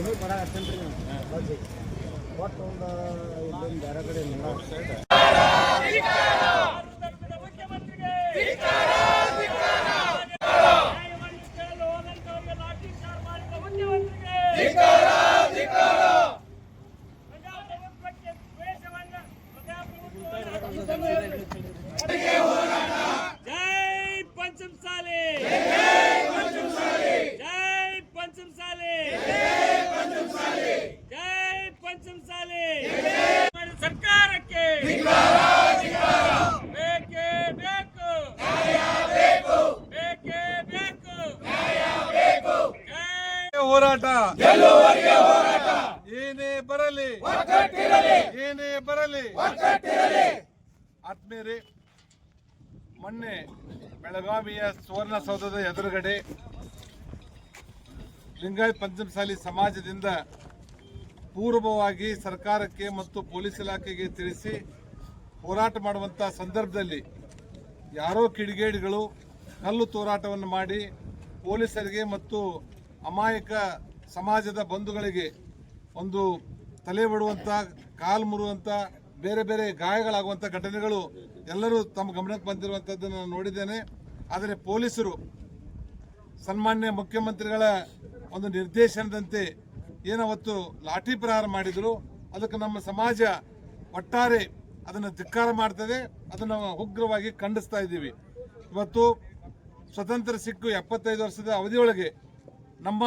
ಏನು ಬರಾಕತ್ತೇನ್ರಿ ನೀವು ಬಜ್ಜಿ ಒಟ್ಟು ಒಂದು ಇಲ್ಲಿಂದ ಬೇರೆ ಕಡೆ ನೋಡ ಭಾರತದ ಮುಖ್ಯಮಂತ್ರಿಗೆ ನ್ಯಾಯವಂತಿಕೆಯಲ್ಲಿ ಹೋದಂತವರಿಗೆ ಲಾಠಿ ಚಾರ್ಜ್ ಮಾಡಿದ ಮುಖ್ಯಮಂತ್ರಿಗೆ ಪ್ರಜಾಪ್ರಭುತ್ವಕ್ಕೆ ದ್ವೇಷವನ್ನ ಪ್ರಜಾಪ್ರಭುತ್ವವನ್ನು ಜೈ ಪಂಚಮ ಸಾಲಿ ಜೈ ಪಂಚಮ ಸಾಲಿ ಜೈ ಪಂಚಮ ಸಾಲಿ ಸರ್ಕಾರಕ್ಕೆ ಬೇಕೇ ಬೇಕು ಬೇಕೇ ಬೇಕು ಜೈ ಹೋರಾಟ ಏನೇ ಬರಲಿ ಏನೇ ಬರಲಿ ಆತ್ಮೀಯರೇ ಮೊನ್ನೆ ಬೆಳಗಾವಿಯ ಸುವರ್ಣಸೌಧದ ಎದುರುಗಡೆ ಲಿಂಗಾಯತ್ ಪಂಚಮಸಾಲಿ ಸಮಾಜದಿಂದ ಪೂರ್ವವಾಗಿ ಸರ್ಕಾರಕ್ಕೆ ಮತ್ತು ಪೊಲೀಸ್ ಇಲಾಖೆಗೆ ತಿಳಿಸಿ ಹೋರಾಟ ಮಾಡುವಂಥ ಸಂದರ್ಭದಲ್ಲಿ ಯಾರೋ ಕಿಡಿಗೇಡಿಗಳು ಕಲ್ಲು ತೋರಾಟವನ್ನು ಮಾಡಿ ಪೊಲೀಸರಿಗೆ ಮತ್ತು ಅಮಾಯಕ ಸಮಾಜದ ಬಂಧುಗಳಿಗೆ ಒಂದು ತಲೆ ಬಿಡುವಂಥ ಕಾಲು ಮುರುವಂಥ ಬೇರೆ ಬೇರೆ ಗಾಯಗಳಾಗುವಂಥ ಘಟನೆಗಳು ಎಲ್ಲರೂ ತಮ್ಮ ಗಮನಕ್ಕೆ ಬಂದಿರುವಂಥದ್ದನ್ನು ನಾನು ನೋಡಿದ್ದೇನೆ. ಆದರೆ ಪೊಲೀಸರು ಸನ್ಮಾನ್ಯ ಮುಖ್ಯಮಂತ್ರಿಗಳ ಒಂದು ನಿರ್ದೇಶನದಂತೆ ಏನವತ್ತು ಲಾಠಿ ಪ್ರಹಾರ ಮಾಡಿದ್ರು. ಅದಕ್ಕೆ ನಮ್ಮ ಸಮಾಜ ಒಟ್ಟಾರೆ ಅದನ್ನು ಧಿಕ್ಕಾರ ಮಾಡ್ತದೆ. ಅದನ್ನು ಉಗ್ರವಾಗಿ ಖಂಡಿಸ್ತಾ ಇದ್ದೀವಿ. ಇವತ್ತು ಸ್ವತಂತ್ರ ಸಿಕ್ಕು ಎಪ್ಪತ್ತೈದು ವರ್ಷದ ಅವಧಿಯೊಳಗೆ ನಮ್ಮ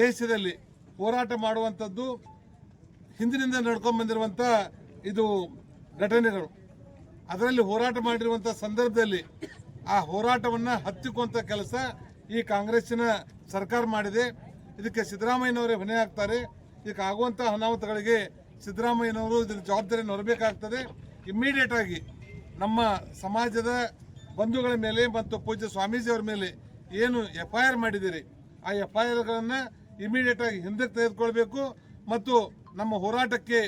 ದೇಶದಲ್ಲಿ ಹೋರಾಟ ಮಾಡುವಂಥದ್ದು ಹಿಂದಿನಿಂದ ನಡ್ಕೊಂಡು ಬಂದಿರುವಂಥ ಇದು ಘಟನೆಗಳು. ಅದರಲ್ಲಿ ಹೋರಾಟ ಮಾಡಿರುವಂಥ ಸಂದರ್ಭದಲ್ಲಿ ಆ ಹೋರಾಟವನ್ನು ಹತ್ತಿಕ್ಕುವಂಥ ಕೆಲಸ ಈ ಕಾಂಗ್ರೆಸ್ಸಿನ ಸರ್ಕಾರ ಮಾಡಿದೆ. ಇದಕ್ಕೆ ಸಿದ್ದರಾಮಯ್ಯನವರೇ ಹೊಣೆ ಆಗ್ತಾರೆ. ಇದಕ್ಕೆ ಆಗುವಂಥ ಅನಾಹುತಗಳಿಗೆ ಸಿದ್ದರಾಮಯ್ಯನವರು ಇದರ ಜವಾಬ್ದಾರಿಯನ್ನು ಹೊರಬೇಕಾಗ್ತದೆ ಇಮ್ಮಿಡಿಯೇಟ್ ಆಗಿ ನಮ್ಮ ಸಮಾಜದ ಬಂಧುಗಳ ಮೇಲೆ ಮತ್ತು ಪೂಜ್ಯ ಸ್ವಾಮೀಜಿಯವರ ಮೇಲೆ ಏನು ಎಫ್ ಐ ಆರ್ ಮಾಡಿದ್ದೀರಿ, ಆ ಎಫ್ ಐ ಆರ್ಗಳನ್ನು ಇಮಿಡಿಯೇಟ್ ಆಗಿ ಹಿಂದಕ್ಕೆ ತೆಗೆದುಕೊಳ್ಬೇಕು. ಮತ್ತು ನಮ್ಮ ಹೋರಾಟಕ್ಕೆ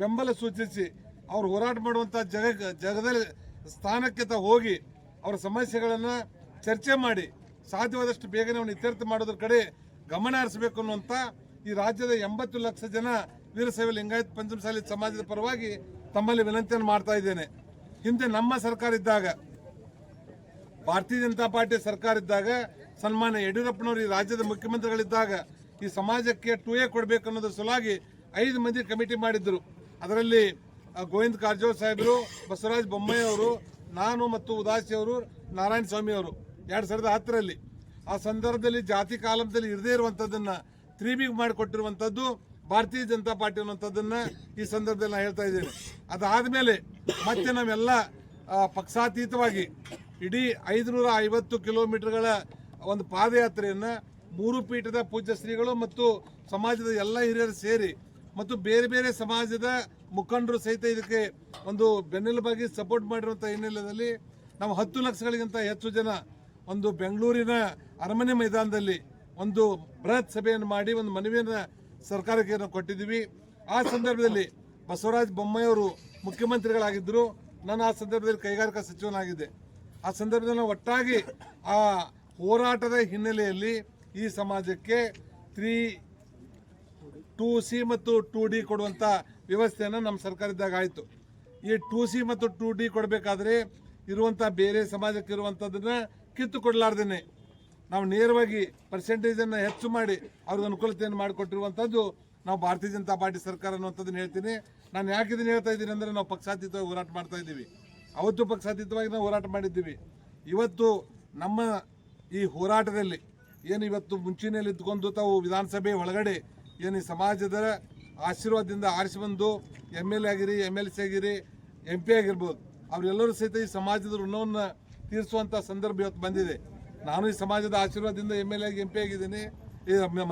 ಬೆಂಬಲ ಸೂಚಿಸಿ ಅವರು ಹೋರಾಟ ಮಾಡುವಂಥ ಜಗ ಜಗದಲ್ಲಿ ಸ್ಥಾನಕ್ಕೆ ತ ಹೋಗಿ ಅವರ ಸಮಸ್ಯೆಗಳನ್ನು ಚರ್ಚೆ ಮಾಡಿ ಸಾಧ್ಯವಾದಷ್ಟು ಬೇಗನೆ ಅವನು ಇತ್ಯರ್ಥ ಮಾಡೋದ್ರ ಕಡೆ ಗಮನ ಹರಿಸಬೇಕು ಅನ್ನುವಂಥ ಈ ರಾಜ್ಯದ ಎಂಬತ್ತು ಲಕ್ಷ ಜನ ವೀರಶೈವ ಲಿಂಗಾಯತ್ ಪಂಚಮಸಾಲಿ ಸಮಾಜದ ಪರವಾಗಿ ತಮ್ಮಲ್ಲಿ ವಿನಂತಿಯನ್ನು ಮಾಡ್ತಾ ಇದ್ದೇನೆ. ಹಿಂದೆ ನಮ್ಮ ಸರ್ಕಾರ ಇದ್ದಾಗ, ಭಾರತೀಯ ಜನತಾ ಪಾರ್ಟಿ ಸರ್ಕಾರ ಇದ್ದಾಗ, ಸನ್ಮಾನ್ಯ ಯಡಿಯೂರಪ್ಪನವರು ಈ ರಾಜ್ಯದ ಮುಖ್ಯಮಂತ್ರಿಗಳಿದ್ದಾಗ ಈ ಸಮಾಜಕ್ಕೆ ಟೂ ಎ ಕೊಡಬೇಕು ಅನ್ನೋದ್ರ ಸಲುವಾಗಿ ಐದು ಮಂದಿ ಕಮಿಟಿ ಮಾಡಿದ್ರು. ಅದರಲ್ಲಿ ಗೋವಿಂದ ಕಾರಜೋಳ ಸಾಹೇಬರು, ಬಸವರಾಜ ಬೊಮ್ಮಾಯಿ ಅವರು, ನಾನು ಮತ್ತು ಉದಾಸಿ ಅವರು, ನಾರಾಯಣ ಸ್ವಾಮಿ ಅವರು, ಎರಡು ಸಾವಿರದ ಹತ್ತರಲ್ಲಿ. ಆ ಸಂದರ್ಭದಲ್ಲಿ ಜಾತಿ ಕಾಲಮದಲ್ಲಿ ಇರದೇ ಇರುವಂಥದ್ದನ್ನು ತ್ರೀಬಿಗ್ ಮಾಡಿಕೊಟ್ಟಿರುವಂಥದ್ದು ಭಾರತೀಯ ಜನತಾ ಪಾರ್ಟಿ ಅನ್ನುವಂಥದ್ದನ್ನು ಈ ಸಂದರ್ಭದಲ್ಲಿ ನಾನು ಹೇಳ್ತಾ ಇದ್ದೇನೆ. ಅದಾದಮೇಲೆ ಮತ್ತೆ ನಾವೆಲ್ಲ ಪಕ್ಷಾತೀತವಾಗಿ ಇಡೀ ಐದುನೂರ ಐವತ್ತು ಕಿಲೋಮೀಟರ್ಗಳ ಒಂದು ಪಾದಯಾತ್ರೆಯನ್ನು ಮೂರು ಪೀಠದ ಪೂಜ್ಯ ಶ್ರೀಗಳು ಮತ್ತು ಸಮಾಜದ ಎಲ್ಲ ಹಿರಿಯರು ಸೇರಿ ಮತ್ತು ಬೇರೆ ಬೇರೆ ಸಮಾಜದ ಮುಖಂಡರು ಸಹಿತ ಇದಕ್ಕೆ ಒಂದು ಬೆನ್ನೆಲುಬಾಗಿ ಸಪೋರ್ಟ್ ಮಾಡಿರುವಂಥ ಹಿನ್ನೆಲೆಯಲ್ಲಿ ನಾವು ಹತ್ತು ಲಕ್ಷಗಳಿಗಿಂತ ಹೆಚ್ಚು ಜನ ಒಂದು ಬೆಂಗಳೂರಿನ ಅರಮನೆ ಮೈದಾನದಲ್ಲಿ ಒಂದು ಬೃಹತ್ ಸಭೆಯನ್ನು ಮಾಡಿ ಒಂದು ಮನವಿಯನ್ನು ಸರ್ಕಾರಕ್ಕೆ ಕೊಟ್ಟಿದ್ದೀವಿ. ಆ ಸಂದರ್ಭದಲ್ಲಿ ಬಸವರಾಜ ಬೊಮ್ಮಾಯಿಯವರು ಮುಖ್ಯಮಂತ್ರಿಗಳಾಗಿದ್ದರು. ನಾನು ಆ ಸಂದರ್ಭದಲ್ಲಿ ಕೈಗಾರಿಕಾ ಸಚಿವನಾಗಿದ್ದೆ. ಆ ಸಂದರ್ಭದಲ್ಲಿ ನಾವು ಒಟ್ಟಾಗಿ ಆ ಹೋರಾಟದ ಹಿನ್ನೆಲೆಯಲ್ಲಿ ಈ ಸಮಾಜಕ್ಕೆ ತ್ರೀ ಟೂ ಸಿ ಮತ್ತು ಟೂ ಡಿ ಕೊಡುವಂಥ ವ್ಯವಸ್ಥೆಯನ್ನು ನಮ್ಮ ಸರ್ಕಾರದಾಗ ಆಯಿತು. ಈ ಟೂ ಸಿ ಮತ್ತು ಟೂ ಡಿ ಕೊಡಬೇಕಾದ್ರೆ ಇರುವಂಥ ಬೇರೆ ಸಮಾಜಕ್ಕೆ ಇರುವಂಥದ್ದನ್ನು ಕಿತ್ತು ಕೊಡಲಾರ್ದೇನೆ ನಾವು ನೇರವಾಗಿ ಪರ್ಸೆಂಟೇಜನ್ನು ಹೆಚ್ಚು ಮಾಡಿ ಅವ್ರಿಗೆ ಅನುಕೂಲತೆಯನ್ನು ಮಾಡಿಕೊಟ್ಟಿರುವಂಥದ್ದು ನಾವು ಭಾರತೀಯ ಜನತಾ ಪಾರ್ಟಿ ಸರ್ಕಾರ ಅನ್ನುವಂಥದ್ದನ್ನು ಹೇಳ್ತೀನಿ. ನಾನು ಯಾಕೆ ಇದನ್ನು ಹೇಳ್ತಾ ಇದ್ದೀನಿ ಅಂದರೆ ನಾವು ಪಕ್ಷಾತೀತವಾಗಿ ಹೋರಾಟ ಮಾಡ್ತಾ ಇದ್ದೀವಿ. ಅವತ್ತು ಪಕ್ಷಾತೀತವಾಗಿ ನಾವು ಹೋರಾಟ ಮಾಡಿದ್ದೀವಿ. ಇವತ್ತು ನಮ್ಮ ಈ ಹೋರಾಟದಲ್ಲಿ ಏನು ಇವತ್ತು ಮುಂಚಿನಲ್ಲಿ ಇದ್ಕೊಂಡು ತಾವು ವಿಧಾನಸಭೆ ಒಳಗಡೆ ಏನು ಈ ಸಮಾಜದ ಆಶೀರ್ವಾದದಿಂದ ಆರಿಸಿ ಬಂದು ಎಂ ಎಲ್ ಎ ಆಗಿರಿ ಎಂ ಎಲ್ ಸಿ ಆಗಿರಿ ಎಂ ಪಿ ಆಗಿರ್ಬೋದು, ಅವರೆಲ್ಲರೂ ಸಹಿತ ಈ ಸಮಾಜದ ಋಣವನ್ನು ತೀರಿಸುವಂಥ ಸಂದರ್ಭ ಇವತ್ತು ಬಂದಿದೆ. ನಾನು ಈ ಸಮಾಜದ ಆಶೀರ್ವಾದದಿಂದ ಎಂ ಎಲ್ ಎ ಆಗಿ ಎಂ ಪಿ ಆಗಿದ್ದೀನಿ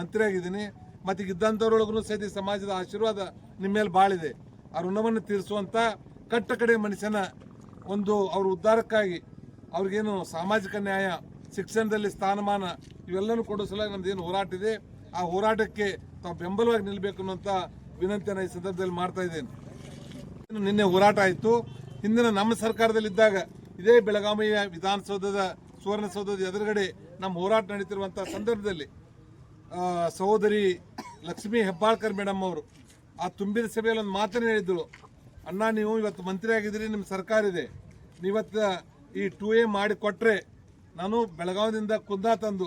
ಮಂತ್ರಿ ಆಗಿದ್ದೀನಿ, ಮತ್ತು ಇದ್ದಂಥವ್ರೊಳಗೂ ಸಹಿತ ಈ ಸಮಾಜದ ಆಶೀರ್ವಾದ ನಿಮ್ಮ ಮೇಲೆ ಬಾಳಿದೆ. ಆ ಋಣವನ್ನು ತೀರಿಸುವಂಥ ಕಟ್ಟ ಕಡೆ ಮನುಷ್ಯನ ಒಂದು ಅವ್ರ ಉದ್ಧಾರಕ್ಕಾಗಿ ಅವ್ರಿಗೇನು ಸಾಮಾಜಿಕ ನ್ಯಾಯ, ಶಿಕ್ಷಣದಲ್ಲಿ ಸ್ಥಾನಮಾನ ಇವೆಲ್ಲನೂ ಕೊಡೋ ಸಲ ನಮ್ದು ಏನು ಹೋರಾಟ ಇದೆ. ಆ ಹೋರಾಟಕ್ಕೆ ತಾವು ಬೆಂಬಲವಾಗಿ ನಿಲ್ಲಬೇಕು ಅನ್ನುವಂಥ ವಿನಂತಿಯನ್ನು ಈ ಸಂದರ್ಭದಲ್ಲಿ ಮಾಡ್ತಾ ಇದ್ದೇನೆ. ನಿನ್ನೆ ಹೋರಾಟ ಆಯಿತು. ಹಿಂದಿನ ನಮ್ಮ ಸರ್ಕಾರದಲ್ಲಿದ್ದಾಗ ಇದೇ ಬೆಳಗಾವಿಯ ವಿಧಾನಸೌಧದ ಸುವರ್ಣಸೌಧದ ಎದುರುಗಡೆ ನಮ್ಮ ಹೋರಾಟ ನಡೀತಿರುವಂಥ ಸಂದರ್ಭದಲ್ಲಿ ಸಹೋದರಿ ಲಕ್ಷ್ಮೀ ಹೆಬ್ಬಾಳ್ಕರ್ ಮೇಡಮ್ ಅವರು ಆ ತುಂಬಿದ ಸಭೆಯಲ್ಲಿ ಒಂದು ಮಾತನ್ನು ಹೇಳಿದ್ದಳು ಅಣ್ಣ, ನೀವು ಇವತ್ತು ಮಂತ್ರಿ ಆಗಿದ್ದೀರಿ, ನಿಮ್ಮ ಸರ್ಕಾರ ಇದೆ. ನೀವತ್ತು ಈ ಟೂ ಎ ಮಾಡಿ ಕೊಟ್ಟರೆ ನಾನು ಬೆಳಗಾವಿಯಿಂದ ಕುಂದಾ ತಂದು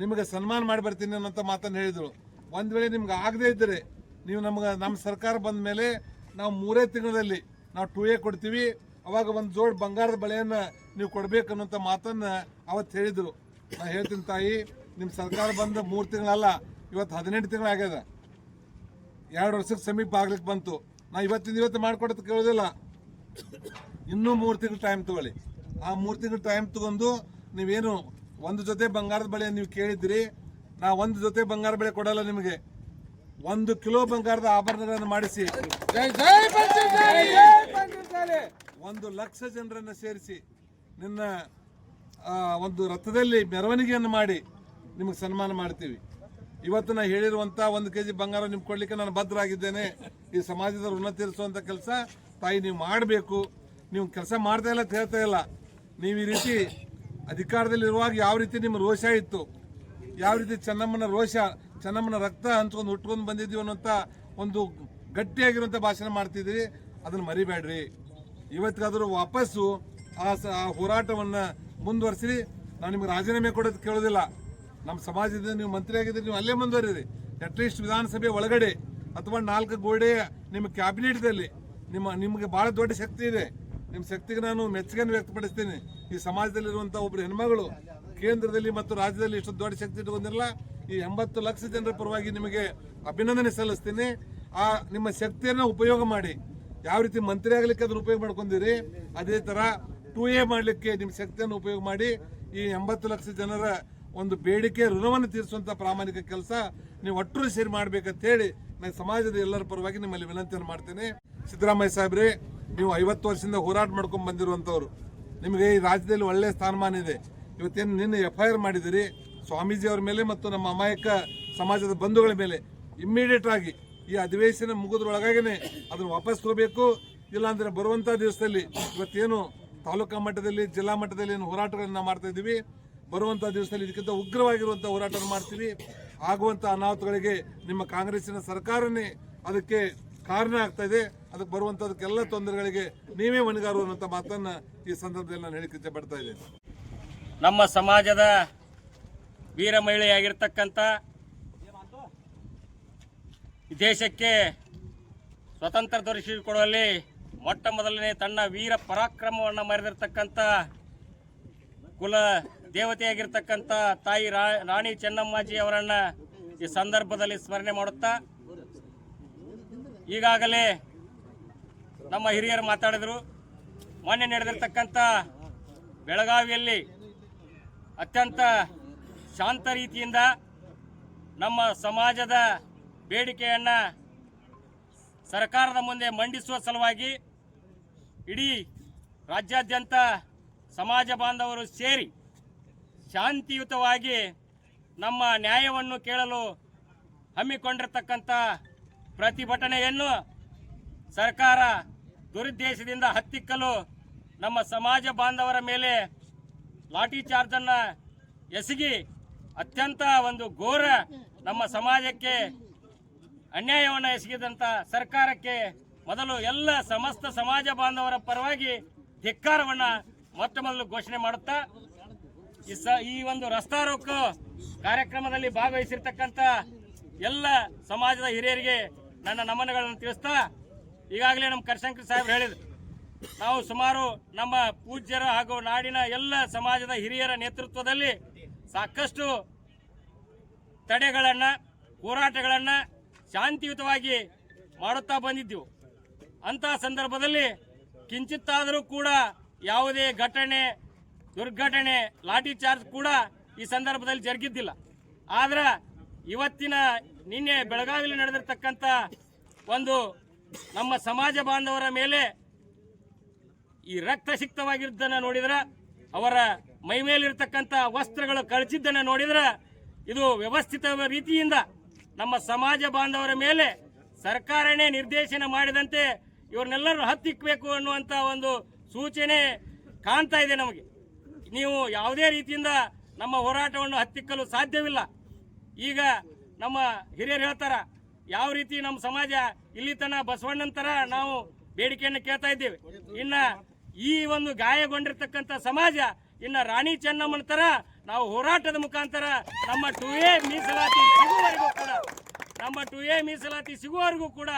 ನಿಮಗೆ ಸನ್ಮಾನ ಮಾಡಿ ಬರ್ತೀನಿ ಅನ್ನೋಂಥ ಮಾತನ್ನು ಹೇಳಿದರು. ಒಂದು ವೇಳೆ ನಿಮ್ಗೆ ಆಗದೇ ಇದ್ದರೆ ನೀವು ನಮ್ಗೆ, ನಮ್ಮ ಸರ್ಕಾರ ಬಂದ ಮೇಲೆ ನಾವು ಮೂರೇ ತಿಂಗಳಲ್ಲಿ ನಾವು ಟೂ ಎ ಕೊಡ್ತೀವಿ. ಅವಾಗ ಒಂದು ಜೋಡ್ ಬಂಗಾರದ ಬಳೆಯನ್ನು ನೀವು ಕೊಡಬೇಕು ಅನ್ನೋಂಥ ಮಾತನ್ನು ಅವತ್ತು ಹೇಳಿದರು. ನಾ ಹೇಳ್ತೀನಿ ತಾಯಿ ನಿಮ್ಮ ಸರ್ಕಾರ ಬಂದ ಮೂರು ತಿಂಗಳಲ್ಲ ಇವತ್ತು ಹದಿನೆಂಟು ತಿಂಗಳಾಗ್ಯದ ಎರಡು ವರ್ಷಕ್ಕೆ ಸಮೀಪ ಆಗ್ಲಿಕ್ಕೆ ಬಂತು. ನಾ ಇವತ್ತಿಂದ ಇವತ್ತು ಮಾಡ್ಕೊಡೋದು ಕೇಳೋದಿಲ್ಲ. ಇನ್ನೂ ಮೂರು ತಿಂಗಳು ಟೈಮ್ ತಗೊಳ್ಳಿ. ಆ ಮೂರು ತಿಂಗಳು ಟೈಮ್ ತಗೊಂಡು ನೀವೇನು, ಒಂದು ಜೊತೆ ಬಂಗಾರದ ಬಳೆಯನ್ನು ನೀವು ಕೇಳಿದ್ರಿ ನಾ ಒಂದು ಜೊತೆ ಬಂಗಾರ ಬೆಳೆ ಕೊಡಲ್ಲ ನಿಮಗೆ. ಒಂದು ಕಿಲೋ ಬಂಗಾರದ ಆಭರಣಗಳನ್ನು ಮಾಡಿಸಿ. ಒಂದು ಲಕ್ಷ ಜನರನ್ನು ಸೇರಿಸಿ ನಿನ್ನ ಆ, ಒಂದು ರಥದಲ್ಲಿ ಮೆರವಣಿಗೆಯನ್ನು ಮಾಡಿ ನಿಮಗೆ ಸನ್ಮಾನ ಮಾಡ್ತೀವಿ. ಇವತ್ತು ನಾ ಹೇಳಿರುವಂತ ಒಂದು ಕೆಜಿ ಬಂಗಾರ ನಿಮ್ಗೆ ಕೊಡ್ಲಿಕ್ಕೆ ನಾನು ಬದ್ಧರಾಗಿದ್ದೇನೆ. ಈ ಸಮಾಜದ ಋಣ ತೀರಿಸುವಂತ ಕೆಲಸ ತಾಯಿ ನೀವು ಮಾಡಬೇಕು. ನೀವು ಕೆಲಸ ಮಾಡ್ತಾ ಇಲ್ಲ ಅಂತ ಹೇಳ್ತಾ ಇಲ್ಲ. ನೀವು ಈ ರೀತಿ ಅಧಿಕಾರದಲ್ಲಿರುವಾಗ ಯಾವ ರೀತಿ ನಿಮ್ಮ ರೋಷ ಇತ್ತು? ಯಾವ ರೀತಿ ಚೆನ್ನಮ್ಮನ ರೋಷ, ಚೆನ್ನಮ್ಮನ ರಕ್ತ ಹಂಚ್ಕೊಂಡು ಹುಟ್ಕೊಂಡು ಬಂದಿದ್ದೀವಿ ಅನ್ನೋಂಥ ಒಂದು ಗಟ್ಟಿಯಾಗಿರುವಂಥ ಭಾಷಣ ಮಾಡ್ತಿದ್ರಿ ಅದನ್ನು ಮರಿಬೇಡ್ರಿ. ಇವತ್ತಿಗಾದರೂ ವಾಪಸ್ಸು ಆ ಆ ಹೋರಾಟವನ್ನು ಮುಂದುವರಿಸಿ ನಾವು ನಿಮ್ಗೆ ರಾಜೀನಾಮೆ ಕೊಡೋದು ಕೇಳೋದಿಲ್ಲ. ನಮ್ಮ ಸಮಾಜದಿಂದ ನೀವು ಮಂತ್ರಿ ಆಗಿದ್ರೆ ನೀವು ಅಲ್ಲೇ ಮುಂದುವರಿರಿ. ಅಟ್ಲೀಸ್ಟ್ ವಿಧಾನಸಭೆ ಒಳಗಡೆ ಅಥವಾ ನಾಲ್ಕು ಗೋಡೆ ನಿಮ್ಮ ಕ್ಯಾಬಿನೆಟ್ದಲ್ಲಿ ನಿಮ್ಮ, ನಿಮಗೆ ಭಾಳ ದೊಡ್ಡ ಶಕ್ತಿ ಇದೆ. ನಿಮ್ಮ ಶಕ್ತಿಗೆ ನಾನು ಮೆಚ್ಚುಗೆಯನ್ನು ವ್ಯಕ್ತಪಡಿಸ್ತೀನಿ. ಈ ಸಮಾಜದಲ್ಲಿರುವಂಥ ಒಬ್ಬರು ಹೆಣ್ಮಗಳು ಕೇಂದ್ರದಲ್ಲಿ ಮತ್ತು ರಾಜ್ಯದಲ್ಲಿ ಇಷ್ಟು ದೊಡ್ಡ ಶಕ್ತಿ ಇಟ್ಕೊಂಡಿರಲ್ಲ ಈ ಎಂಬತ್ತು ಲಕ್ಷ ಜನರ ಪರವಾಗಿ ನಿಮಗೆ ಅಭಿನಂದನೆ ಸಲ್ಲಿಸ್ತೀನಿ. ಆ ನಿಮ್ಮ ಶಕ್ತಿಯನ್ನು ಉಪಯೋಗ ಮಾಡಿ. ಯಾವ ರೀತಿ ಮಂತ್ರಿ ಆಗಲಿಕ್ಕೆ ಅದನ್ನು ಉಪಯೋಗ ಮಾಡ್ಕೊಂಡಿರಿ, ಅದೇ ತರ ಟೂ ಎ ಮಾಡಲಿಕ್ಕೆ ನಿಮ್ಮ ಶಕ್ತಿಯನ್ನು ಉಪಯೋಗ ಮಾಡಿ, ಈ ಎಂಬತ್ತು ಲಕ್ಷ ಜನರ ಒಂದು ಬೇಡಿಕೆ, ಋಣವನ್ನು ತೀರಿಸುವಂಥ ಪ್ರಾಮಾಣಿಕ ಕೆಲಸ ನೀವು ಒಟ್ಟರು ಸೇರಿ ಮಾಡ್ಬೇಕಂತ ಹೇಳಿ ನಾನು ಸಮಾಜದ ಎಲ್ಲರ ಪರವಾಗಿ ನಿಮ್ಮಲ್ಲಿ ವಿನಂತಿಯನ್ನು ಮಾಡ್ತೇನೆ. ಸಿದ್ದರಾಮಯ್ಯ ಸಾಹೇಬ್ರೆ, ನೀವು ಐವತ್ತು ವರ್ಷದಿಂದ ಹೋರಾಟ ಮಾಡ್ಕೊಂಡು ಬಂದಿರುವಂಥವ್ರು ನಿಮಗೆ ಈ ರಾಜ್ಯದಲ್ಲಿ ಒಳ್ಳೆಯ ಸ್ಥಾನಮಾನ ಇದೆ. ಇವತ್ತೇನು ನಿನ್ನೆ ಎಫ್ ಐ ಆರ್ ಮಾಡಿದಿರಿ ಸ್ವಾಮೀಜಿ ಅವರ ಮೇಲೆ ಮತ್ತು ನಮ್ಮ ಅಮಾಯಕ ಸಮಾಜದ ಬಂಧುಗಳ ಮೇಲೆ ಇಮ್ಮಿಡಿಯೇಟ್ ಆಗಿ ಈ ಅಧಿವೇಶನ ಮುಗಿದ್ರೊಳಗಾಗಿನೇ ಅದನ್ನು ವಾಪಸ್ ತಗೋಬೇಕು ಇಲ್ಲಾಂದ್ರೆ ಬರುವಂತ ದಿವಸದಲ್ಲಿ ಇವತ್ತೇನು ತಾಲೂಕಾ ಮಟ್ಟದಲ್ಲಿ, ಜಿಲ್ಲಾ ಮಟ್ಟದಲ್ಲಿ ಏನು ಹೋರಾಟಗಳನ್ನ ಮಾಡ್ತಾ ಇದ್ದೀವಿ. ಬರುವಂತ ದಿವಸದಲ್ಲಿ ಇದಕ್ಕಿಂತ ಉಗ್ರವಾಗಿರುವಂತ ಹೋರಾಟ ಮಾಡ್ತೀವಿ. ಆಗುವಂತ ಅನಾಹುತಗಳಿಗೆ ನಿಮ್ಮ ಕಾಂಗ್ರೆಸ್ಸಿನ ಸರ್ಕಾರನೇ ಅದಕ್ಕೆ ಕಾರಣ ಆಗ್ತಾ ಇದೆ. ಅದಕ್ಕೆ ಬರುವಂತದಕ್ಕೆಲ್ಲ ತೊಂದರೆಗಳಿಗೆ ನೀವೇ ಮಣಿಗಾರು ಅನ್ನೋಂಥ ಮಾತನ್ನ ಈ ಸಂದರ್ಭದಲ್ಲಿ ನಾನು ಹೇಳಿಕೆ ಪಡ್ತಾ ಇದ್ದೇನೆ. ನಮ್ಮ ಸಮಾಜದ ವೀರ ಮಹಿಳೆಯಾಗಿರ್ತಕ್ಕಂಥ ದೇಶಕ್ಕೆ ಸ್ವತಂತ್ರ ದೊರಕಿಸಿಕೊಡುವಲ್ಲಿ ಮೊಟ್ಟ ಮೊದಲನೇ ತನ್ನ ವೀರ ಪರಾಕ್ರಮವನ್ನು ಮರೆದಿರ್ತಕ್ಕಂಥ ಕುಲ ದೇವತೆಯಾಗಿರ್ತಕ್ಕಂಥ ತಾಯಿ ರಾಣಿ ಚೆನ್ನಮ್ಮಾಜಿ ಅವರನ್ನ ಈ ಸಂದರ್ಭದಲ್ಲಿ ಸ್ಮರಣೆ ಮಾಡುತ್ತಾ, ಈಗಾಗಲೇ ನಮ್ಮ ಹಿರಿಯರು ಮಾತಾಡಿದರು. ಮೊನ್ನೆ ನಡೆದಿರ್ತಕ್ಕಂಥ ಬೆಳಗಾವಿಯಲ್ಲಿ ಅತ್ಯಂತ ಶಾಂತ ರೀತಿಯಿಂದ ನಮ್ಮ ಸಮಾಜದ ಬೇಡಿಕೆಯನ್ನು ಸರ್ಕಾರದ ಮುಂದೆ ಮಂಡಿಸುವ ಸಲುವಾಗಿ ಇಡೀ ರಾಜ್ಯಾದ್ಯಂತ ಸಮಾಜ ಬಾಂಧವರು ಸೇರಿ ಶಾಂತಿಯುತವಾಗಿ ನಮ್ಮ ನ್ಯಾಯವನ್ನು ಕೇಳಲು ಹಮ್ಮಿಕೊಂಡಿರ್ತಕ್ಕಂಥ ಪ್ರತಿಭಟನೆಯನ್ನು ಸರ್ಕಾರ ದುರುದ್ದೇಶದಿಂದ ಹತ್ತಿಕ್ಕಲು ನಮ್ಮ ಸಮಾಜ ಬಾಂಧವರ ಮೇಲೆ ಲಾಠಿ ಚಾರ್ಜನ್ನು ಎಸಗಿ ಅತ್ಯಂತ ಒಂದು ಘೋರ ನಮ್ಮ ಸಮಾಜಕ್ಕೆ ಅನ್ಯಾಯವನ್ನು ಎಸಗಿದಂಥ ಸರ್ಕಾರಕ್ಕೆ ಮೊದಲು ಎಲ್ಲ ಸಮಸ್ತ ಸಮಾಜ ಬಾಂಧವರ ಪರವಾಗಿ ಧಿಕ್ಕಾರವನ್ನು ಮೊಟ್ಟ ಮೊದಲು ಘೋಷಣೆ ಮಾಡುತ್ತಾ, ಈ ಸ, ಈ ಒಂದು ರಸ್ತಾ ರೋಕು ಕಾರ್ಯಕ್ರಮದಲ್ಲಿ ಭಾಗವಹಿಸಿರ್ತಕ್ಕಂಥ ಎಲ್ಲ ಸಮಾಜದ ಹಿರಿಯರಿಗೆ ನನ್ನ ನಮನಗಳನ್ನು ತಿಳಿಸ್ತಾ, ಈಗಾಗಲೇ ನಮ್ಮ ಕರ್ಶಂಕರ್ ಸಾಹೇಬ್ ಹೇಳಿದ್ರು. ನಾವು ಸುಮಾರು ನಮ್ಮ ಪೂಜ್ಯರ ಹಾಗೂ ನಾಡಿನ ಎಲ್ಲ ಸಮಾಜದ ಹಿರಿಯರ ನೇತೃತ್ವದಲ್ಲಿ ಸಾಕಷ್ಟು ತಡೆಗಳನ್ನು, ಹೋರಾಟಗಳನ್ನು ಶಾಂತಿಯುತವಾಗಿ ಮಾಡುತ್ತಾ ಬಂದಿದ್ದೆವು. ಅಂತಹ ಸಂದರ್ಭದಲ್ಲಿ ಕಿಂಚಿತ್ತಾದರೂ ಕೂಡ ಯಾವುದೇ ಘಟನೆ, ದುರ್ಘಟನೆ, ಲಾಠಿ ಚಾರ್ಜ್ ಕೂಡ ಈ ಸಂದರ್ಭದಲ್ಲಿ ಜರುಗಿದ್ದಿಲ್ಲ. ಆದ್ರೆ ಇವತ್ತಿನ ನಿನ್ನೆ ಬೆಳಗಾವಿಯಲ್ಲಿ ನಡೆದಿರ್ತಕ್ಕಂಥ ಒಂದು ನಮ್ಮ ಸಮಾಜ ಬಾಂಧವರ ಮೇಲೆ ಈ ರಕ್ತಸಿಕ್ತವಾಗಿದ್ದನ್ನು ನೋಡಿದ್ರೆ, ಅವರ ಮೈ ಮೇಲಿರ್ತಕ್ಕಂಥ ವಸ್ತ್ರಗಳು ಕಳಚಿದ್ದನ್ನು ನೋಡಿದ್ರೆ, ಇದು ವ್ಯವಸ್ಥಿತ ರೀತಿಯಿಂದ ನಮ್ಮ ಸಮಾಜ ಬಾಂಧವರ ಮೇಲೆ ಸರ್ಕಾರನೇ ನಿರ್ದೇಶನ ಮಾಡಿದಂತೆ ಇವ್ರನ್ನೆಲ್ಲರೂ ಹತ್ತಿಕ್ಕಬೇಕು ಅನ್ನುವಂಥ ಒಂದು ಸೂಚನೆ ಕಾಣ್ತಾ ಇದೆ ನಮಗೆ. ನೀವು ಯಾವುದೇ ರೀತಿಯಿಂದ ನಮ್ಮ ಹೋರಾಟವನ್ನು ಹತ್ತಿಕ್ಕಲು ಸಾಧ್ಯವಿಲ್ಲ. ಈಗ ನಮ್ಮ ಹಿರಿಯರು ಹೇಳ್ತಾರ, ಯಾವ ರೀತಿ ನಮ್ಮ ಸಮಾಜ ಇಲ್ಲಿ ತನ ಥರ ನಾವು ಬೇಡಿಕೆಯನ್ನು ಕೇಳ್ತಾ ಇದ್ದೇವೆ. ಇನ್ನ ಈ ಒಂದು ಗಾಯಗೊಂಡಿರ್ತಕ್ಕಂಥ ಸಮಾಜ ಇನ್ನ ರಾಣಿ ಚೆನ್ನಮ್ಮನ ತರ ನಾವು ಹೋರಾಟದ ಮುಖಾಂತರ ನಮ್ಮ ಟು ಎ ಮೀಸಲಾತಿ ಸಿಗುವವರೆಗೂ ಕೂಡ, ನಮ್ಮ ಟು ಎ ಮೀಸಲಾತಿ ಸಿಗುವವರೆಗೂ ಕೂಡ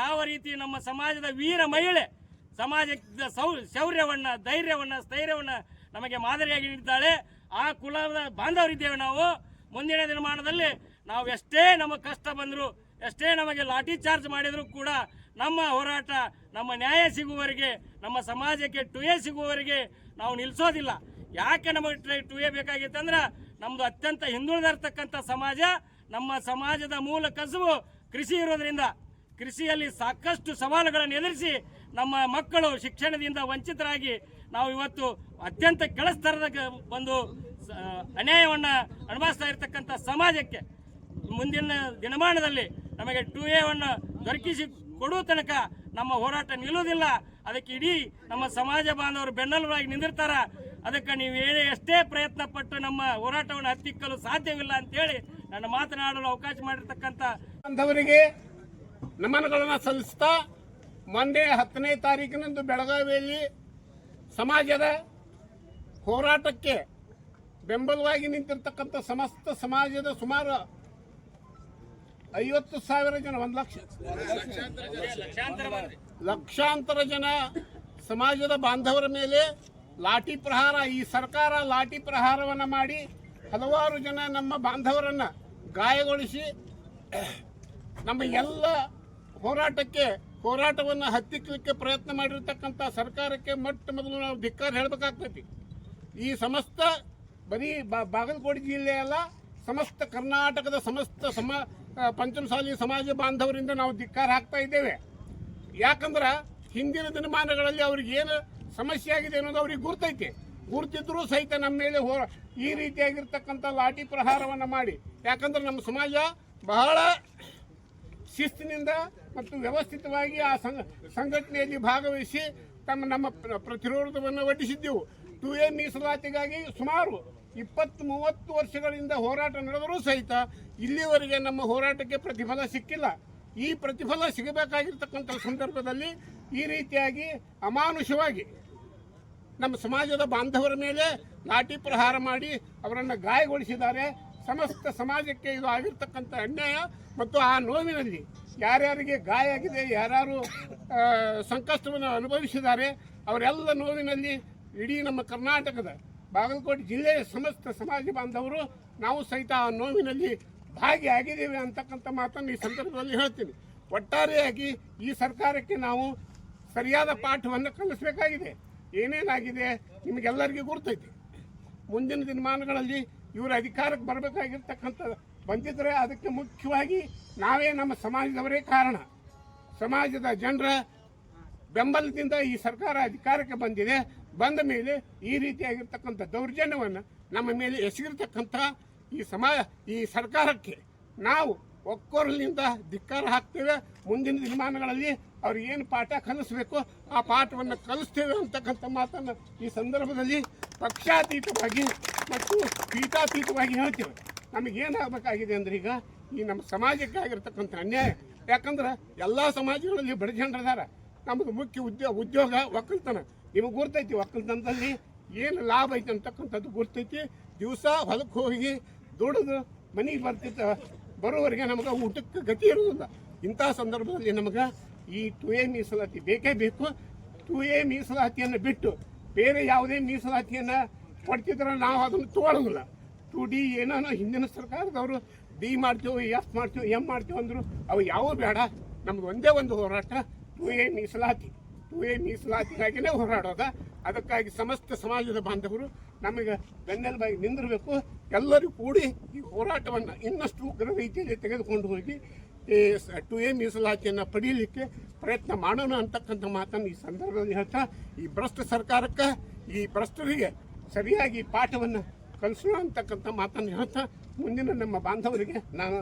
ಯಾವ ರೀತಿ ನಮ್ಮ ಸಮಾಜದ ವೀರ ಮಹಿಳೆ, ಸಮಾಜದ ಸೌ, ಶೌರ್ಯವನ್ನು, ಧೈರ್ಯವನ್ನ, ಸ್ಥೈರ್ಯವನ್ನ ನಮಗೆ ಮಾದರಿಯಾಗಿ ನೀಡಿದ್ದಾಳೆ, ಆ ಕುಲದ ಬಾಂಧವರಿದ್ದೇವೆ ನಾವು. ಮುಂದಿನ ದಿನಮಾನದಲ್ಲಿ ನಾವು ಎಷ್ಟೇ ನಮ್ಮ ಕಷ್ಟ ಬಂದರೂ, ಎಷ್ಟೇ ನಮಗೆ ಲಾಠಿ ಚಾರ್ಜ್ ಮಾಡಿದರೂ ಕೂಡ ನಮ್ಮ ಹೋರಾಟ, ನಮ್ಮ ನ್ಯಾಯ ಸಿಗುವವರೆಗೆ, ನಮ್ಮ ಸಮಾಜಕ್ಕೆ ಟು ಎ ಸಿಗುವವರೆಗೆ ನಾವು ನಿಲ್ಲಿಸೋದಿಲ್ಲ ಯಾಕೆ ನಮಗೆ ಟು ಎ ಬೇಕಾಗಿತ್ತಂದ್ರೆ ನಮ್ಮದು ಅತ್ಯಂತ ಹಿಂದುಳಿದಿರ್ತಕ್ಕಂಥ ಸಮಾಜ, ನಮ್ಮ ಸಮಾಜದ ಮೂಲ ಕಸುಬು ಕೃಷಿ ಇರೋದ್ರಿಂದ. ಕೃಷಿಯಲ್ಲಿ ಸಾಕಷ್ಟು ಸವಾಲುಗಳನ್ನು ಎದುರಿಸಿ ನಮ್ಮ ಮಕ್ಕಳು ಶಿಕ್ಷಣದಿಂದ ವಂಚಿತರಾಗಿ ನಾವು ಇವತ್ತು ಅತ್ಯಂತ ಕೆಳಸ್ತರದ ಒಂದು ಅನ್ಯಾಯವನ್ನ ಅನುಭವಿಸ್ತಾ ಇರತಕ್ಕಂಥ ಸಮಾಜಕ್ಕೆ ಮುಂದಿನ ದಿನಮಾನದಲ್ಲಿ ನಮಗೆ ಟು ಎವನ್ನು ದೊರಕಿಸಿ ಕೊಡುವ ತನಕ ನಮ್ಮ ಹೋರಾಟ ನಿಲ್ಲುವುದಿಲ್ಲ. ಅದಕ್ಕೆ ಇಡೀ ನಮ್ಮ ಸಮಾಜ ಬಾಂಧವರು ಬೆನ್ನಲವಾಗಿ ನಿಂದಿರ್ತಾರ. ಅದಕ್ಕೆ ನೀವು ಏನೇ ಎಷ್ಟೇ ಪ್ರಯತ್ನ ಪಟ್ಟು ನಮ್ಮ ಹೋರಾಟವನ್ನು ಹತ್ತಿಕ್ಕಲು ಸಾಧ್ಯವಿಲ್ಲ ಅಂತೇಳಿ ನನ್ನ ಮಾತನಾಡಲು ಅವಕಾಶ ಮಾಡಿರ್ತಕ್ಕಂಥ ಬಾಂಧವರಿಗೆ ನಮನಗಳನ್ನು ಸಲ್ಲಿಸ್ತಾ ಮೊನ್ನೆ ಹತ್ತನೇ ತಾರೀಕಿನಂದು ಬೆಳಗಾವಿಯಲ್ಲಿ ಸಮಾಜದ ಹೋರಾಟಕ್ಕೆ ಬೆಂಬಲವಾಗಿ ನಿಂತಿರ್ತಕ್ಕಂಥ ಸಮಸ್ತ ಸಮಾಜದ ಸುಮಾರು ಐವತ್ತು ಸಾವಿರ ಜನ, ಒಂದು ಲಕ್ಷ. ಲಕ್ಷಾಂತರ ಜನ ಸಮಾಜದ ಬಾಂಧವರ ಮೇಲೆ ಲಾಠಿ ಪ್ರಹಾರ, ಈ ಸರ್ಕಾರ ಲಾಠಿ ಪ್ರಹಾರವನ್ನು ಮಾಡಿ ಹಲವಾರು ಜನ ನಮ್ಮ ಬಾಂಧವರನ್ನು ಗಾಯಗೊಳಿಸಿ ನಮ್ಮ ಎಲ್ಲ ಹೋರಾಟಕ್ಕೆ, ಹೋರಾಟವನ್ನು ಹತ್ತಿಕ್ಕಲಿಕ್ಕೆ ಪ್ರಯತ್ನ ಮಾಡಿರ್ತಕ್ಕಂಥ ಸರ್ಕಾರಕ್ಕೆ ಮೊಟ್ಟ ಮೊದಲು ನಾವು ಧಿಕ್ಕಾರ ಹೇಳಬೇಕಾಗ್ತೈತಿ. ಈ ಸಮಸ್ತ ಬರೀ ಬಾಗಲಕೋಟೆ ಜಿಲ್ಲೆ ಅಲ್ಲ, ಸಮಸ್ತ ಕರ್ನಾಟಕದ ಸಮಸ್ತ ಸಮ ಪಂಚಮಸಾಲಿ ಸಮಾಜ ಬಾಂಧವರಿಂದ ನಾವು ಧಿಕ್ಕಾರ ಹಾಕ್ತಾ ಇದ್ದೇವೆ. ಯಾಕಂದ್ರೆ ಹಿಂದಿನ ದಿನಮಾನಗಳಲ್ಲಿ ಅವ್ರಿಗೆ ಏನು ಸಮಸ್ಯೆ ಆಗಿದೆ ಅನ್ನೋದು ಅವ್ರಿಗೆ ಗುರ್ತೈತೆ. ಗುರ್ತಿದ್ರೂ ಸಹಿತ ನಮ್ಮ ಮೇಲೆ ಹೋ, ಈ ರೀತಿಯಾಗಿರ್ತಕ್ಕಂಥ ಲಾಠಿ ಪ್ರಹಾರವನ್ನು ಮಾಡಿ. ಯಾಕಂದ್ರೆ ನಮ್ಮ ಸಮಾಜ ಬಹಳ ಶಿಸ್ತಿನಿಂದ ಮತ್ತು ವ್ಯವಸ್ಥಿತವಾಗಿ ಆ ಸಂಘ ಸಂಘಟನೆಯಲ್ಲಿ ಭಾಗವಹಿಸಿ ತಮ್ಮ ನಮ್ಮ ಪ್ರ- ಪ್ರತಿರೋಧವನ್ನು ಒಡ್ಡಿಸಿದ್ದೆವು ಟು ಎ ಮೀಸಲಾತಿಗಾಗಿ ಸುಮಾರು ಇಪ್ಪತ್ತು ಮೂವತ್ತು ವರ್ಷಗಳಿಂದ ಹೋರಾಟ ನಡೆದರೂ ಸಹಿತ ಇಲ್ಲಿವರೆಗೆ ನಮ್ಮ ಹೋರಾಟಕ್ಕೆ ಪ್ರತಿಫಲ ಸಿಕ್ಕಿಲ್ಲ. ಈ ಪ್ರತಿಫಲ ಸಿಗಬೇಕಾಗಿರ್ತಕ್ಕಂಥ ಸಂದರ್ಭದಲ್ಲಿ ಈ ರೀತಿಯಾಗಿ ಅಮಾನುಷವಾಗಿ ನಮ್ಮ ಸಮಾಜದ ಬಾಂಧವರ ಮೇಲೆ ಲಾಠಿ ಪ್ರಹಾರ ಮಾಡಿ ಅವರನ್ನು ಗಾಯಗೊಳಿಸಿದ್ದಾರೆ. ಸಮಸ್ತ ಸಮಾಜಕ್ಕೆ ಇದು ಆಗಿರ್ತಕ್ಕಂಥ ಅನ್ಯಾಯ ಮತ್ತು ಆ ನೋವಿನಲ್ಲಿ ಯಾರ್ಯಾರಿಗೆ ಗಾಯ ಆಗಿದೆ, ಯಾರ್ಯಾರು ಸಂಕಷ್ಟವನ್ನು ಅನುಭವಿಸಿದ್ದಾರೆ, ಅವರೆಲ್ಲ ನೋವಿನಲ್ಲಿ ಇಡೀ ನಮ್ಮ ಕರ್ನಾಟಕದ ಬಾಗಲಕೋಟೆ ಜಿಲ್ಲೆಯ ಸಮಸ್ತ ಸಮಾಜ ಬಾಂಧವರು ನಾವು ಸಹಿತ ಆ ನೋವಿನಲ್ಲಿ ಭಾಗಿಯಾಗಿದ್ದೇವೆ ಅಂತಕ್ಕಂಥ ಮಾತನ್ನು ಈ ಸಂದರ್ಭದಲ್ಲಿ ಹೇಳ್ತೀನಿ. ಒಟ್ಟಾರೆಯಾಗಿ ಈ ಸರ್ಕಾರಕ್ಕೆ ನಾವು ಸರಿಯಾದ ಪಾಠವನ್ನು ಕಲಿಸಬೇಕಾಗಿದೆ. ಏನೇನಾಗಿದೆ ನಿಮಗೆಲ್ಲರಿಗೂ ಗುರ್ತೈತಿ. ಮುಂದಿನ ದಿನಮಾನಗಳಲ್ಲಿ ಇವರು ಅಧಿಕಾರಕ್ಕೆ ಬರಬೇಕಾಗಿರ್ತಕ್ಕಂಥ ಬಂದಿದ್ರೆ ಅದಕ್ಕೆ ಮುಖ್ಯವಾಗಿ ನಾವೇ ನಮ್ಮ ಸಮಾಜದವರೇ ಕಾರಣ. ಸಮಾಜದ ಜನರ ಬೆಂಬಲದಿಂದ ಈ ಸರ್ಕಾರ ಅಧಿಕಾರಕ್ಕೆ ಬಂದಿದೆ. ಬಂದ ಮೇಲೆ ಈ ರೀತಿಯಾಗಿರ್ತಕ್ಕಂಥ ದೌರ್ಜನ್ಯವನ್ನು ನಮ್ಮ ಮೇಲೆ ಎಸಗಿರ್ತಕ್ಕಂಥ ಈ ಸಮಾಜ, ಈ ಸರ್ಕಾರಕ್ಕೆ ನಾವು ಒಕ್ಕೋರಲಿಂದ ಧಿಕ್ಕಾರ ಹಾಕ್ತೇವೆ. ಮುಂದಿನ ದಿನಮಾನಗಳಲ್ಲಿ ಅವ್ರಿಗೆ ಏನು ಪಾಠ ಕಲಿಸ್ಬೇಕು, ಆ ಪಾಠವನ್ನು ಕಲಿಸ್ತೇವೆ ಅಂತಕ್ಕಂಥ ಮಾತನ್ನು ಈ ಸಂದರ್ಭದಲ್ಲಿ ಪಕ್ಷಾತೀತವಾಗಿ ಮತ್ತು ಪೀಠಾತೀತವಾಗಿ ಹೇಳ್ತೇವೆ. ನಮಗೇನಾಗಬೇಕಾಗಿದೆ ಅಂದ್ರೆ ಈಗ ಈ ನಮ್ಮ ಸಮಾಜಕ್ಕೆ ಆಗಿರ್ತಕ್ಕಂಥ ಅನ್ಯಾಯ. ಯಾಕಂದ್ರೆ ಎಲ್ಲ ಸಮಾಜಗಳಲ್ಲಿ ಬಡ ಜನರದಾರ ನಮ್ಮದು ಮುಖ್ಯ ಉದ್ಯೋಗ ಉದ್ಯೋಗ, ಒಕ್ಕಲ್ತನ. ನಿಮಗೆ ಗುರ್ತೈತಿ ಒಕ್ಕಲ್ತನದಲ್ಲಿ ಏನು ಲಾಭ ಐತೆ ಅಂತಕ್ಕಂಥದ್ದು ಗುರ್ತೈತಿ. ದಿವಸ ಹೊಲಕ್ಕೆ ಹೋಗಿ ದುಡಿದು ಮನೆಗೆ ಬರ್ತಿತ್ತ ಬರೋವರೆಗೆ ನಮಗೆ ಊಟಕ್ಕೆ ಗತಿ ಇರೋದಿಲ್ಲ. ಇಂಥ ಸಂದರ್ಭದಲ್ಲಿ ನಮಗೆ ಈ ಟು ಎ ಮೀಸಲಾತಿ ಬೇಕೇ ಬೇಕು. ಟು ಎ ಮೀಸಲಾತಿಯನ್ನು ಬಿಟ್ಟು ಬೇರೆ ಯಾವುದೇ ಮೀಸಲಾತಿಯನ್ನು ಕೊಡ್ತಿದ್ರೆ ನಾವು ಅದನ್ನು ತೊಗೊಳ್ಳೋದಿಲ್ಲ ಟು ಡಿ ಏನೋ ಹಿಂದಿನ ಸರ್ಕಾರದವರು ಡಿ ಮಾಡ್ತೀವಿ, ಎಫ್ ಮಾಡ್ತೀವಿ ಎಂ ಮಾಡ್ತೀವಿ ಅಂದರು ಅವು ಯಾವೂ ಬೇಡ. ನಮ್ದು ಒಂದೇ ಒಂದು ಹೋರಾಟ ಟು ಎ ಮೀಸಲಾತಿ. ಟು ಎ ಮೀಸಲಾತಿಗಾಗಿನೇ ಹೋರಾಡೋದ. ಅದಕ್ಕಾಗಿ ಸಮಸ್ತ ಸಮಾಜದ ಬಾಂಧವರು ನಮಗೆ ಬೆನ್ನೆಲುಬಾಗಿ ನಿಂದಿರಬೇಕು. ಎಲ್ಲರೂ ಕೂಡಿ ಈ ಹೋರಾಟವನ್ನು ಇನ್ನಷ್ಟು ಉಗ್ರ ರೀತಿಯಲ್ಲಿ ತೆಗೆದುಕೊಂಡು ಹೋಗಿ ಈ ಟು ಎ ಮೀಸಲಾತಿಯನ್ನು ಪಡೀಲಿಕ್ಕೆ ಪ್ರಯತ್ನ ಮಾಡೋಣ ಅಂತಕ್ಕಂಥ ಮಾತನ್ನು ಈ ಸಂದರ್ಭದಲ್ಲಿ ಹೇಳ್ತಾ, ಈ ಭ್ರಷ್ಟ ಸರ್ಕಾರಕ್ಕೆ ಈ ಭ್ರಷ್ಟರಿಗೆ ಸರಿಯಾಗಿ ಪಾಠವನ್ನು ಕಲಿಸೋಣ ಅಂತಕ್ಕಂಥ ಮಾತನ್ನು ಹೇಳ್ತಾ, ಮುಂದಿನ ನಮ್ಮ ಬಾಂಧವರಿಗೆ ನಾನು